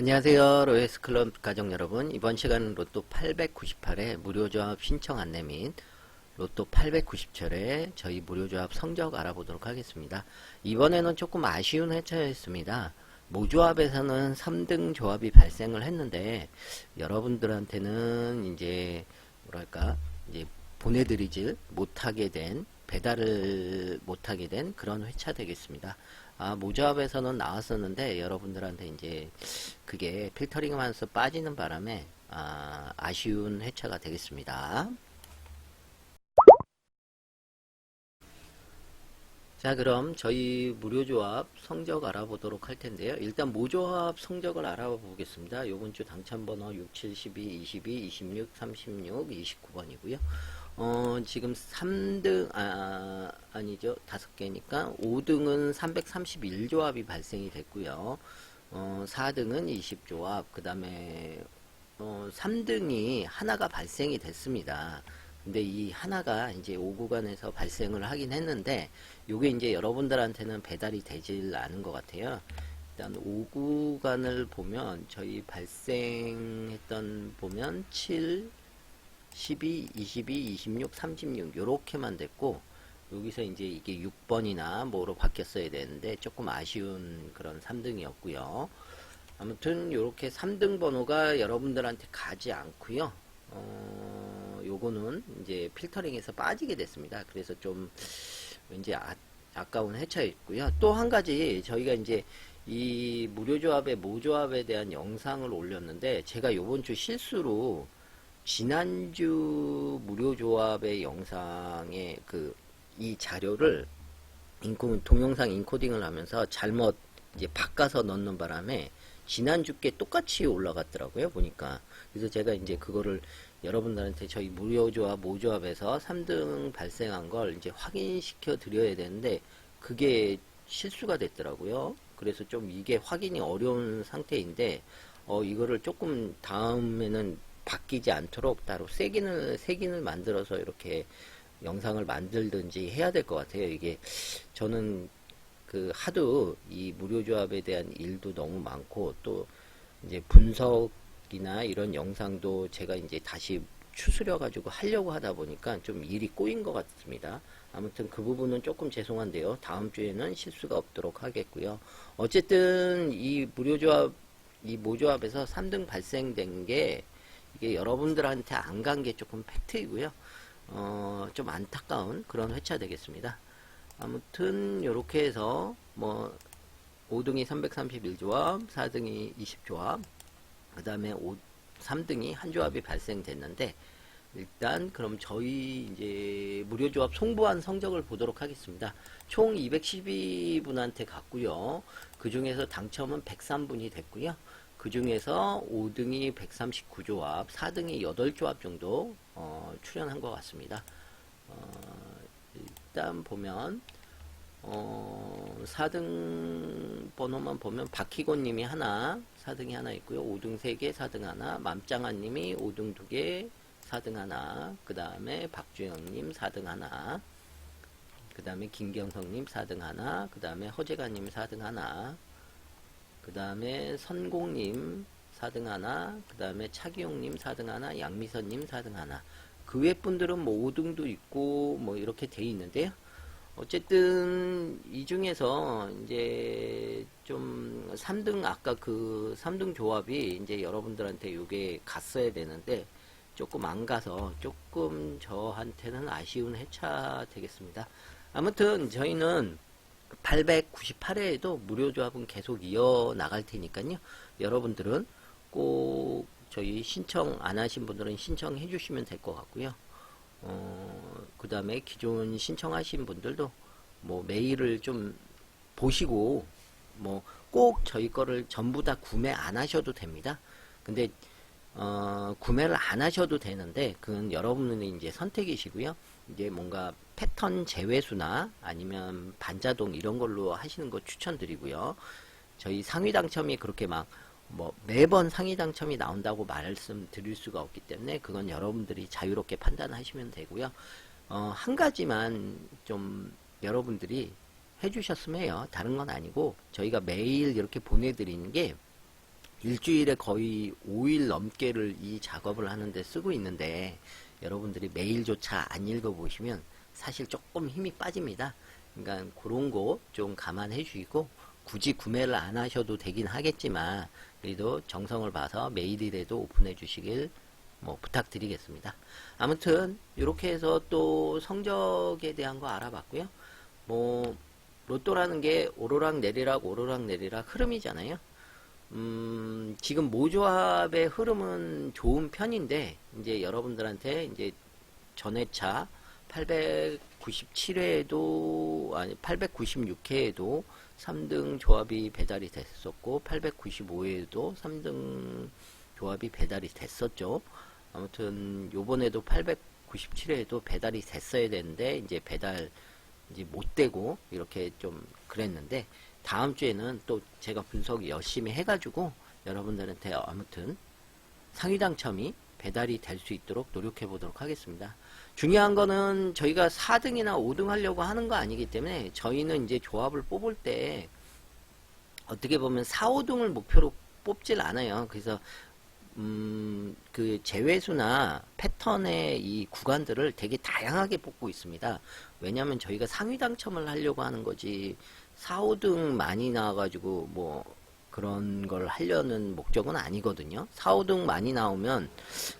안녕하세요. 로에스 클럽 가족 여러분. 이번 시간은 로또 898회 무료 조합 신청 안내 및 로또 890철에 저희 무료 조합 성적 알아보도록 하겠습니다. 이번에는 조금 아쉬운 회차였습니다. 모조합에서는 3등 조합이 발생을 했는데 여러분들한테는 이제 뭐랄까 이제 보내드리질 못하게 된 배달을 못하게 된 그런 회차 되겠습니다. 아, 모조합에서는 나왔었는데 여러분들한테 이제 그게 필터링하면서 빠지는 바람에 아, 아쉬운 회차가 되겠습니다. 자, 그럼 저희 무료 조합 성적 알아보도록 할 텐데요. 일단 모조합 성적을 알아보겠습니다. 요번 주 당첨번호 6, 7, 12, 22, 26, 36, 29번이고요. 어, 지금 3등, 아, 아니죠. 5개니까 5등은 331조합이 발생이 됐고요. 어, 4등은 20조합, 그 다음에, 어, 3등이 하나가 발생이 됐습니다. 근데 이 하나가 이제 5구간에서 발생을 하긴 했는데, 요게 이제 여러분들한테는 배달이 되질 않은 것 같아요. 일단 5구간을 보면, 저희 발생했던, 보면 7, 12, 22, 26, 36 요렇게만 됐고 여기서 이제 이게 6번이나 뭐로 바뀌었어야 되는데 조금 아쉬운 그런 3등이었고요. 아무튼 요렇게 3등 번호가 여러분들한테 가지 않고요. 어, 요거는 이제 필터링에서 빠지게 됐습니다. 그래서 좀 왠지 아, 아까운 해차였고요. 또 한 가지 저희가 이제 이 무료조합의 모조합에 대한 영상을 올렸는데 제가 요번 주 실수로 지난주 무료 조합의 영상에 그 이 자료를 인코 동영상 인코딩을 하면서 잘못 이제 바꿔서 넣는 바람에 지난주께 똑같이 올라갔더라고요 보니까. 그래서 제가 이제 그거를 여러분들한테 저희 무료 조합 모조합에서 3등 발생한 걸 이제 확인시켜 드려야 되는데 그게 실수가 됐더라고요. 그래서 좀 이게 확인이 어려운 상태인데 어 이거를 조금 다음에는 바뀌지 않도록 따로 색인을 색인을 만들어서 이렇게 영상을 만들든지 해야 될 것 같아요. 이게 저는 그 하도 이 무료 조합에 대한 일도 너무 많고 또 이제 분석이나 이런 영상도 제가 이제 다시 추스려 가지고 하려고 하다 보니까 좀 일이 꼬인 것 같습니다. 아무튼 그 부분은 조금 죄송한데요. 다음 주에는 실수가 없도록 하겠고요. 어쨌든 이 무료 조합 이 모조합에서 3등 발생된 게 이게 여러분들한테 안 간 게 조금 팩트이고요. 어, 좀 안타까운 그런 회차 되겠습니다. 아무튼 이렇게 해서 뭐 5등이 331조합, 4등이 20조합, 그 다음에 3등이 한 조합이 발생됐는데 일단 그럼 저희 이제 무료 조합 송부한 성적을 보도록 하겠습니다. 총 212분한테 갔고요. 그 중에서 당첨은 103분이 됐고요. 그 중에서 5등이 139조합, 4등이 8조합 정도 어, 출연한 것 같습니다. 어, 일단 보면 어, 4등 번호만 보면 박희곤 님이 하나, 4등이 하나 있고요. 5등 3개, 4등 하나, 맘짱아님이 5등 2개, 4등 하나, 그 다음에 박주영 님 4등 하나, 그 다음에 김경성 님 4등 하나, 그 다음에 허재가 님 4등 하나, 그 다음에 선공님 4등 하나, 그 다음에 차기용님 4등 하나, 양미선님 4등 하나. 그 외 분들은 뭐 5등도 있고 뭐 이렇게 돼 있는데요. 어쨌든 이 중에서 이제 좀 3등 아까 그 3등 조합이 이제 여러분들한테 이게 갔어야 되는데 조금 안 가서 조금 저한테는 아쉬운 해차 되겠습니다. 아무튼 저희는 898회에도 무료 조합은 계속 이어 나갈 테니까요. 여러분들은 꼭 저희 신청 안 하신 분들은 신청해 주시면 될 것 같고요. 어, 그 다음에 기존 신청하신 분들도 뭐 메일을 좀 보시고 뭐 꼭 저희 거를 전부 다 구매 안 하셔도 됩니다. 근데 어, 구매를 안 하셔도 되는데 그건 여러분의 이제 선택이시고요. 이제 뭔가 패턴 제외수나 아니면 반자동 이런 걸로 하시는 거 추천드리고요. 저희 상위 당첨이 그렇게 막 뭐 매번 상위 당첨이 나온다고 말씀드릴 수가 없기 때문에 그건 여러분들이 자유롭게 판단하시면 되고요. 어, 한 가지만 좀 여러분들이 해주셨으면 해요. 다른 건 아니고 저희가 매일 이렇게 보내드리는 게 일주일에 거의 5일 넘게를 이 작업을 하는데 쓰고 있는데 여러분들이 메일조차 안 읽어보시면 사실 조금 힘이 빠집니다. 그러니까 그런 거 좀 감안해 주시고 굳이 구매를 안 하셔도 되긴 하겠지만 그래도 정성을 봐서 메일이라도 오픈해 주시길 뭐 부탁드리겠습니다. 아무튼 이렇게 해서 또 성적에 대한 거 알아봤고요. 뭐 로또라는 게 오르락 내리락 오르락 내리락 흐름이잖아요. 음, 지금 모조합의 흐름은 좋은 편인데 이제 여러분들한테 이제 전회차 897회에도 아니 896회에도 3등 조합이 배달이 됐었고 895회에도 3등 조합이 배달이 됐었죠. 아무튼 요번에도 897회에도 배달이 됐어야 되는데 이제 배달 이제 못 되고 이렇게 좀 그랬는데 다음 주에는 또 제가 분석 열심히 해가지고 여러분들한테 아무튼 상위 당첨이 배달이 될 수 있도록 노력해 보도록 하겠습니다. 중요한 거는 저희가 4등이나 5등 하려고 하는 거 아니기 때문에 저희는 이제 조합을 뽑을 때 어떻게 보면 4, 5등을 목표로 뽑질 않아요. 그래서 음, 그 제외수나 패턴의 이 구간들을 되게 다양하게 뽑고 있습니다. 왜냐하면 저희가 상위 당첨을 하려고 하는 거지 4, 5등 많이 나와가지고 뭐 그런 걸 하려는 목적은 아니거든요. 4, 5등 많이 나오면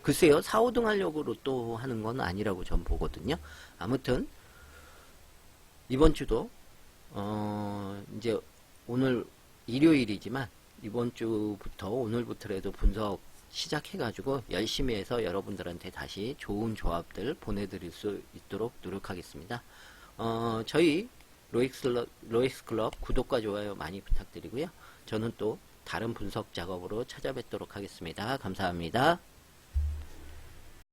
글쎄요 4, 5등 하려고 또 하는 건 아니라고 전 보거든요. 아무튼 이번 주도 어 이제 오늘 일요일이지만 이번 주부터 오늘부터라도 분석 시작해가지고 열심히 해서 여러분들한테 다시 좋은 조합들 보내드릴 수 있도록 노력하겠습니다. 어, 저희 로익스, 로익스 클럽 구독과 좋아요 많이 부탁드리고요. 저는 또 다른 분석 작업으로 찾아뵙도록 하겠습니다. 감사합니다.